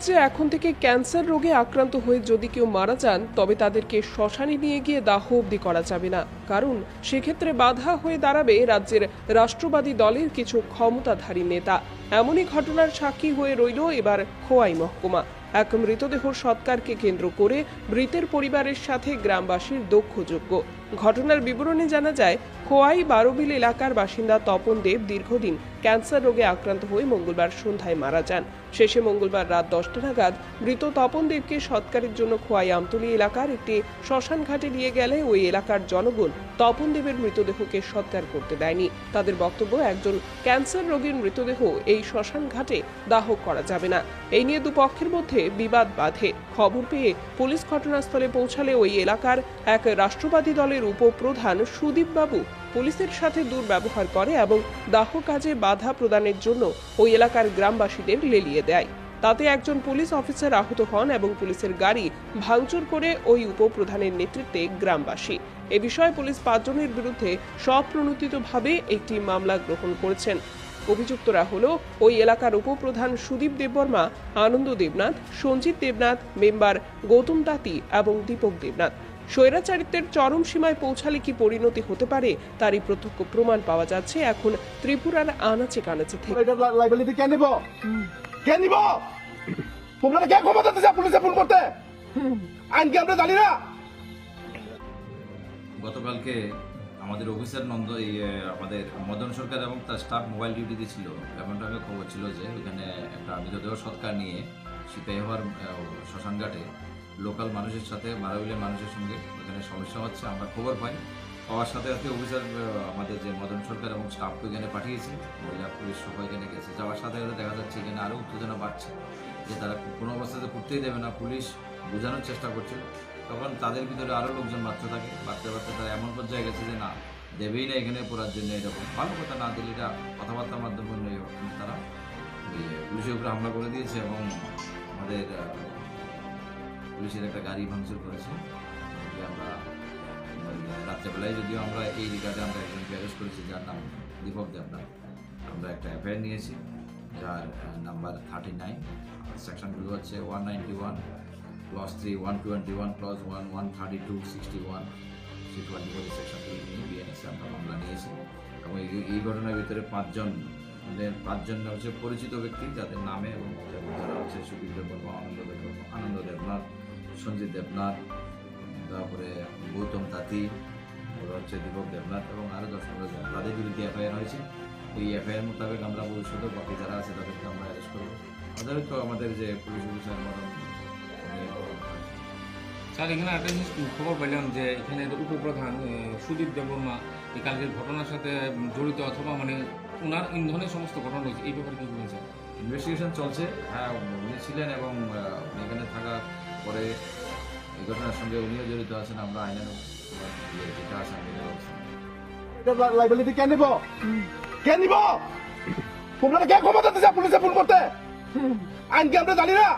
রাজ্যে এখন থেকে ক্যান্সার রোগে আক্রান্ত হয়ে যদি কেউ মারা যান, তবে তাদেরকে শ্মশানে নিয়ে গিয়ে দাহ অবধি করা যাবে না। কারণ সেক্ষেত্রে বাধা হয়ে দাঁড়াবে রাজ্যের রাষ্ট্রবাদী দলের কিছু ক্ষমতাধারী নেতা। এমনই ঘটনার সাক্ষী হয়ে রইল এবার খোয়াই মহকুমা। এক মৃতদেহ সৎকারকে কেন্দ্র করে মৃতের পরিবারের সাথে গ্রামবাসীর দক্ষযোগ্য ঘটনার বিবরণে জানা যায়, খোয়াই বারোবিল এলাকার বাসিন্দা তপন দেব দীর্ঘদিন ক্যান্সার রোগে আক্রান্ত হয়ে মঙ্গলবার সন্ধ্যায় মারা যান। শেষে মঙ্গলবার রাত দশটা নাগাদ মৃত তপন দেবকে সৎকারের জন্য খোয়াই আমতলী এলাকার একটি শ্মশান ঘাটে নিয়ে গেলে ওই এলাকার জনগণ তপন দেবের মৃতদেহকে সৎকার করতে দেয়নি। তাদের বক্তব্য, একজন ক্যান্সার রোগীর মৃতদেহ এই শ্মশান ঘাটে দাহ করা যাবে না। এই নিয়ে দুপক্ষের মধ্যে বিবাদ বাধে। খবর পেয়ে পুলিশ ঘটনাস্থলে পৌঁছালে ওই এলাকার এক রাষ্ট্রবাদী দলের উপপ্রধান সুদীপ বাবু পুলিশের সাথে দুর্ব্যবহার করে এবং দাহ কাজে বাধা প্রদানের জন্য ওই এলাকার গ্রামবাসীদের লেলিয়ে দেয়। তাতে একজন পুলিশ অফিসার আহত হন এবং পুলিশের গাড়ি ভাঙচুর করে ওই উপপ্রধানের নেতৃত্বে গ্রামবাসী। এ বিষয়ে পুলিশ পাঁচজনের বিরুদ্ধে স্বপ্রণোদিতভাবে একটি মামলা গ্রহণ করেছেন। অভিযুক্তরা হল ওই এলাকার উপপ্রধান সুদীপ দেববর্মা, আনন্দ দেবনাথ, সঞ্জিত দেবনাথ, মেম্বার গৌতম তাঁতি এবং দীপক দেবনাথ। স্বৈরাচারিত্বের চরম সীমায় পৌঁছালে কি পরিণতি হতে পারে তারই প্রত্যক্ষ প্রমাণ পাওয়া যাচ্ছে এখন ত্রিপুরার আনাচে কানাচে থেকে। কে নিব? কে নিব? তোমরা কে ক্ষমতা পুলিশে ফোন করতে? আইন কি আমরা জানি না? গতকালকে আমাদের অফিসার নন্দ এই আমাদের মদন সরকার এবং তার স্টাফ মোবাইল ডিউটিতে ছিল। এমনটাকে খবর ছিল যে ওখানে একটা মৃতদেহ সৎকার নিয়ে সিপাহীহর শ্মশানঘাটে লোকাল মানুষের সাথে মারাবিলের মানুষের সঙ্গে এখানে সমস্যা হচ্ছে, আমরা খবর পাই। পাওয়ার সাথে সাথে অফিসার আমাদের যে মদন সরকার এবং স্টাফকে এখানে পাঠিয়েছে মহিলা পুলিশ সবাই এখানে গেছে। যাওয়ার সাথে সাথে দেখা যাচ্ছে এখানে আরও উত্তেজনা বাড়ছে, যে তারা কোনো অবস্থাতে করতেই দেবে না। পুলিশ বোঝানোর চেষ্টা করছে, তখন তাদের ভিতরে আরও লোকজন বাচ্চা থাকে। বাচ্চা বাচ্চা তারা এমন পর্যায়ে গেছে যে, না, দেবেই না এখানে পড়ার জন্য এরকম। ভালো কথা না দিলে এটা কথাবার্তার মাধ্যমে তারা পুলিশের উপরে হামলা করে দিয়েছে এবং আমাদের পুলিশের একটা গাড়ি ভাঙচুর করেছে। আমরা রাত্রেবেলায় যদিও আমরা এই রিগার্ডে আমরা একজনকে অ্যারেস্ট করেছি, যার নাম দীপক দেবনাথ। আমরা একটা এফআইআর নিয়েছি, যার নাম্বার থার্টি নাইন সেকশনগুলো হচ্ছে one ninety one clause three one twenty one clause one one thirty two sixty one C twenty four সেকশনগুলো নিয়ে বিএনএসে আমরা মামলা নিয়েছি। এবং এই- ঘটনার ভিতরে পাঁচজন আমাদের পাঁচজন হচ্ছে পরিচিত ব্যক্তি, যাদের নামে এবং যারা হচ্ছে সুদীপ দেববর্মা, আনন্দ দেববর্মা, আনন্দ দেবনাথ সঞ্জিত দেবনাথ তারপরে গৌতম তাঁতি ওরা হচ্ছে দীপক দেবনাথ এবং আরও দশ পনেরো জন। তাদের বিরুদ্ধে এফআইআর হয়েছে। এই এফআইআর মোতাবেক আমরা ভবিষ্যতে বাকি যারা আছে তাদেরকে আমরা অ্যারেস্ট করব। আমাদের তো আমাদের যে পুলিশ অফিসার স্যার এখানে একটা জিনিস খবর পেলাম যে এখানে উপপ্রধান সুদীপ দেববর্মা এই কালকের ঘটনার সাথে জড়িত অথবা মানে ওনার ইন্ধনের সমস্ত ঘটনা রয়েছে। এই ব্যাপারে কি বলেছে ইনভেস্টিগেশন চলছে। হ্যাঁ উনি ছিলেন এবং এখানে থাকার পরে এই ঘটনার সঙ্গে উনিও জড়িত আছেন, আমরা আইনের কে নিব? কে নিব? তোমরা কে ক্ষমতা দিচ্ছে পুলিশে ফোন করতে? আইন কি আমরা জানি না?